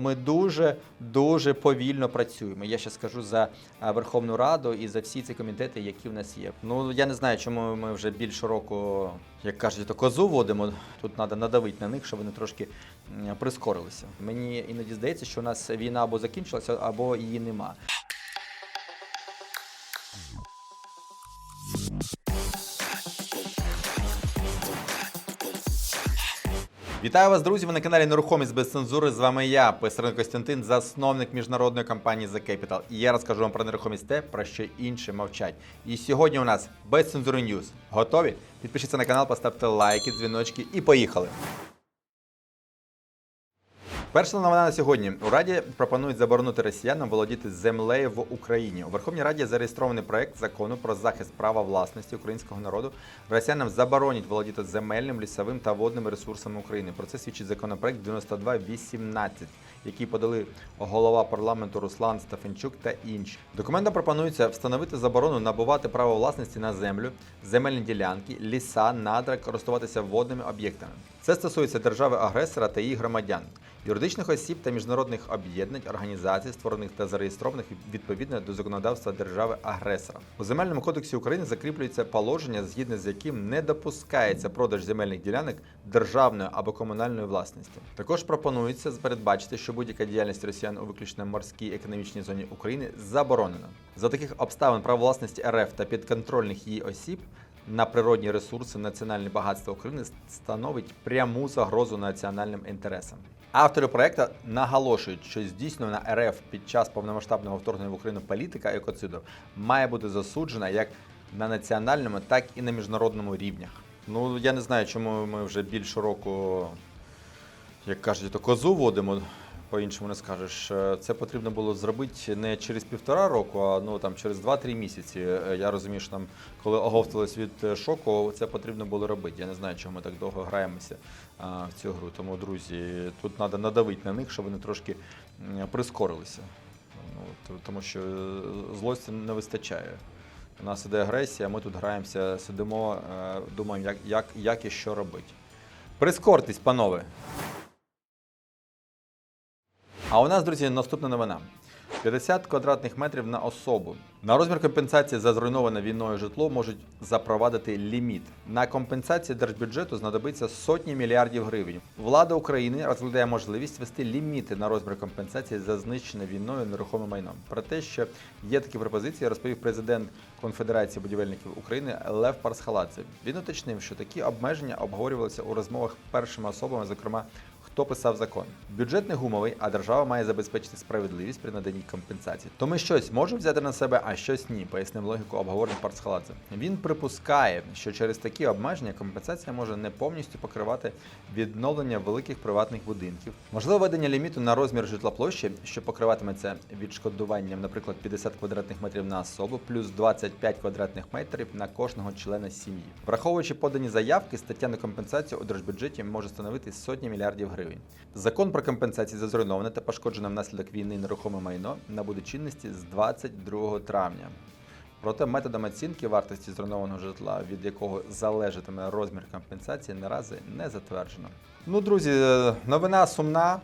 Ми дуже дуже повільно працюємо. Я ще скажу за Верховну Раду і за всі ці комітети, які в нас є. Ну я не знаю, чому ми вже більше року, як кажуть, то козу водимо. Тут треба надавити на них, щоб вони трошки прискорилися. Мені іноді здається, що у нас війна або закінчилася, або її нема. Вітаю вас, друзі! Ви на каналі Нерухомість без цензури. З вами я, Писарин Костянтин, засновник міжнародної компанії The Capital. І я розкажу вам про нерухомість те, про що інші мовчать. І сьогодні у нас без цензури Ньюз. Готові? Підпишіться на канал, поставте лайки, дзвіночки і поїхали. Перша новина на сьогодні. У Раді пропонують заборонити росіянам володіти землею в Україні. У Верховній Раді зареєстрований проект закону про захист права власності українського народу. Росіянам заборонять володіти земельним, лісовим та водними ресурсами України. Про це свідчить законопроект 9218, який подали голова парламенту Руслан Стафенчук та інші. Документом пропонується встановити заборону набувати право власності на землю, земельні ділянки, ліса, надра, користуватися водними об'єктами. Це стосується держави-агресора та її громадян юридичних осіб та міжнародних об'єднань, організацій, створених та зареєстрованих відповідно до законодавства держави-агресора. У земельному кодексі України закріплюється положення, згідно з яким не допускається продаж земельних ділянок державної або комунальної власності. Також пропонується передбачити, що будь-яка діяльність росіян у виключно морській економічній зоні України заборонена. За таких обставин право власності РФ та підконтрольних її осіб на природні ресурси національне багатство України становить пряму загрозу національним інтересам. Автори проекту наголошують, що здійснена РФ під час повномасштабного вторгнення в Україну політика екоциду має бути засуджена як на національному, так і на міжнародному рівнях. Ну я не знаю, чому ми вже більше року, як кажуть, то козу водимо. По-іншому не скажеш. Е, Це потрібно було зробити не через півтора року, а ну там через 2-3 місяці. Е, Я розумію, що там, коли оговтались від е, шоку, це потрібно було робити. Я не знаю, чому ми так довго граємося а, в цю гру. Тому, друзі, тут треба надавити на них, щоб вони трошки прискорилися. Ну, тому що злості не вистачає. У нас іде агресія, ми тут граємося, сидимо, думаємо, як, як, як і що робити. Прискортесь, панове! А у нас, друзі, наступна новина. 50 квадратних метрів на особу. На розмір компенсації за зруйноване війною житло можуть запровадити ліміт. На компенсації держбюджету знадобиться сотні мільярдів гривень. Влада України розглядає можливість ввести ліміти на розмір компенсації за знищене війною нерухоме майно. Про те, що є такі пропозиції, розповів президент Конфедерації будівельників України Лев Парсхаладзе. Він уточнив, що такі обмеження обговорювалися у розмовах першими особами, зокрема хто писав закон. Бюджет не гумовий, а держава має забезпечити справедливість при наданні компенсації. То ми щось можемо взяти на себе, а щось ні, пояснив логіку обговорення Парцхаладзе. Він припускає, що через такі обмеження компенсація може не повністю покривати відновлення великих приватних будинків. Можливо, введення ліміту на розмір житлоплощі, що покриватиметься відшкодуванням, наприклад, 50 квадратних метрів на особу, плюс 25 квадратних метрів на кожного члена сім'ї. Враховуючи подані заявки, стаття на компенсацію у держбюджеті може становити сотні мільярдів гривень. Закон про компенсації за зруйноване та пошкоджене внаслідок війни нерухоме майно набуде чинності з 22 травня. Проте методом оцінки вартості зруйнованого житла, від якого залежатиме розмір компенсації, наразі не затверджено. Ну, друзі, е, новина сумна.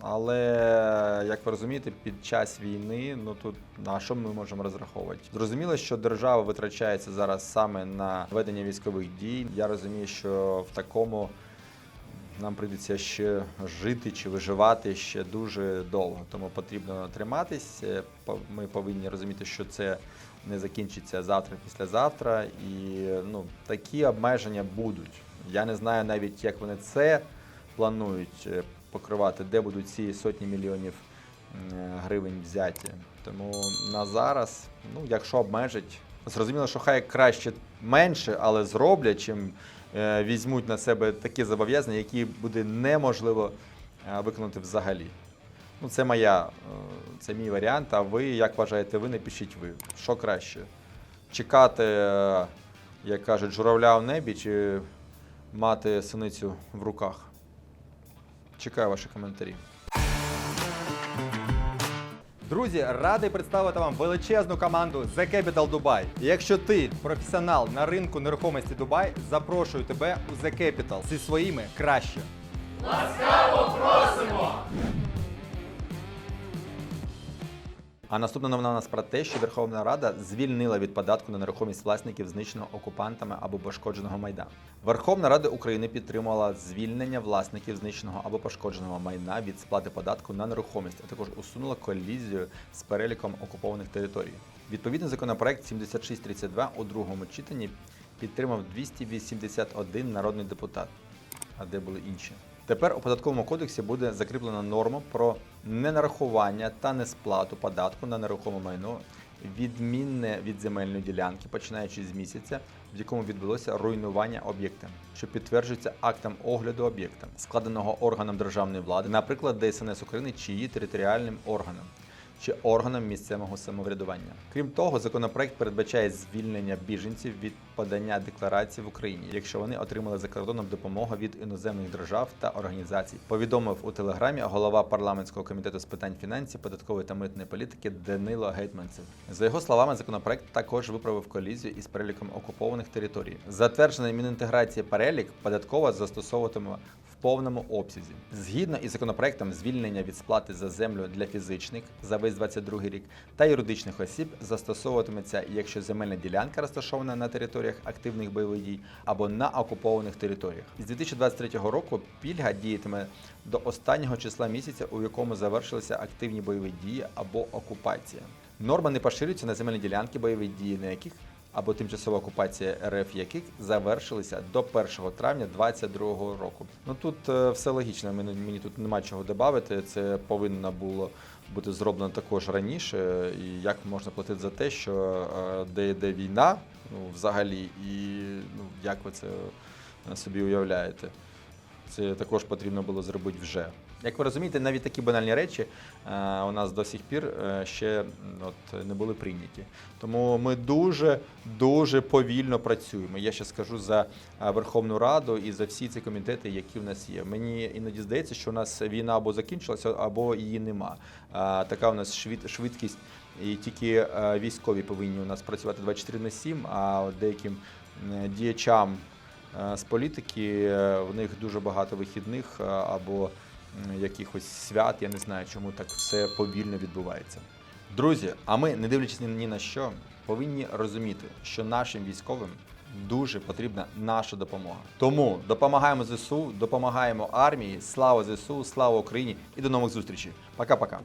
Але як ви розумієте, під час війни, ну тут на що ми можемо розраховувати? Зрозуміло, що держава витрачається зараз саме на ведення військових дій. Я розумію, що в такому нам прийдеться ще жити чи виживати ще дуже довго. Тому потрібно триматись. Е, Ми повинні розуміти, що це не закінчиться завтра, післязавтра, і ну такі обмеження будуть. Я не знаю навіть, як вони це планують е, покривати, де будуть ці сотні мільйонів е, гривень взяті. Тому на зараз, ну якщо обмежать, зрозуміло, що хай краще менше, але зроблять, чим візьмуть на себе такі зобов'язання, які буде неможливо е, виконати взагалі. Ну, це моя, е, це мій варіант. А ви як вважаєте, ви напишіть ви. Що краще? Чекати, е, як кажуть, журавля в небі чи мати синицю в руках? Чекаю ваші коментарі. Друзі, радий представити вам величезну команду The Capital Dubai. Якщо ти професіонал на ринку нерухомості Дубай, запрошую тебе у The Capital зі своїми краще. Ласкаво просимо! А наступна новина у нас про те, що Верховна Рада звільнила від податку на нерухомість власників знищеного окупантами або пошкодженого майна. Верховна Рада України підтримала звільнення власників знищеного або пошкодженого майна від сплати податку на нерухомість, а також усунула колізію з переліком окупованих територій. Відповідний законопроект 7632 у другому читанні підтримав 281 народний депутат. А де були інші? Тепер у податковому кодексі буде закріплена норма про ненарахування та несплату податку на нерухоме майно, відмінне від земельної ділянки, починаючи з місяця, в якому відбулося руйнування об'єкта, що підтверджується актом огляду об'єкта, складеного органом державної влади, наприклад, ДСНС України чи її територіальним органом чи органам місцевого самоврядування. Крім того, законопроект передбачає звільнення біженців від подання декларацій в Україні, якщо вони отримали за кордоном допомогу від іноземних держав та організацій. Повідомив у телеграмі голова парламентського комітету з питань фінансів, податкової та митної політики Данило Гетманцев. За його словами, законопроект також виправив колізію із переліком окупованих територій. Затверджений Мінінтеграції перелік податково застосовуватиме повному обсязі. Згідно із законопроектом, звільнення від сплати за землю для фізичних за весь 22 рік та юридичних осіб застосовуватиметься, якщо земельна ділянка розташована на територіях активних бойових дій або на окупованих територіях. З 2023 року пільга діятиме до останнього числа місяця, у якому завершилися активні бойові дії або окупація. Норма не поширюється на земельні ділянки бойові дії, на яких або тимчасова окупація РФ яких завершилися до 1 травня 2022 року. Ну тут е, все логічно. Мені, мені тут нема чого додати. Це повинно було бути зроблено також раніше. І як можна платити за те, що е, де йде війна, ну взагалі, і ну як ви це е, собі уявляєте? Це також потрібно було зробити вже. Як ви розумієте, навіть такі банальні речі е, у нас до сих пір е, ще от, не були прийняті. Тому ми дуже дуже повільно працюємо. Я ще скажу за е, Верховну Раду і за всі ці комітети, які в нас є. Мені іноді здається, що у нас війна або закінчилася, або її нема. Така у нас швид, швидкість, і тільки військові повинні у нас працювати 24 на 7, а от деяким діячам з політики в них дуже багато вихідних або якихось свят. Я не знаю, чому так все повільно відбувається. Друзі, а ми, не дивлячись ні- на що, повинні розуміти, що нашим військовим дуже потрібна наша допомога. Тому допомагаємо ЗСУ, допомагаємо армії. Слава ЗСУ, слава Україні і до нових зустрічей. Пока-пока.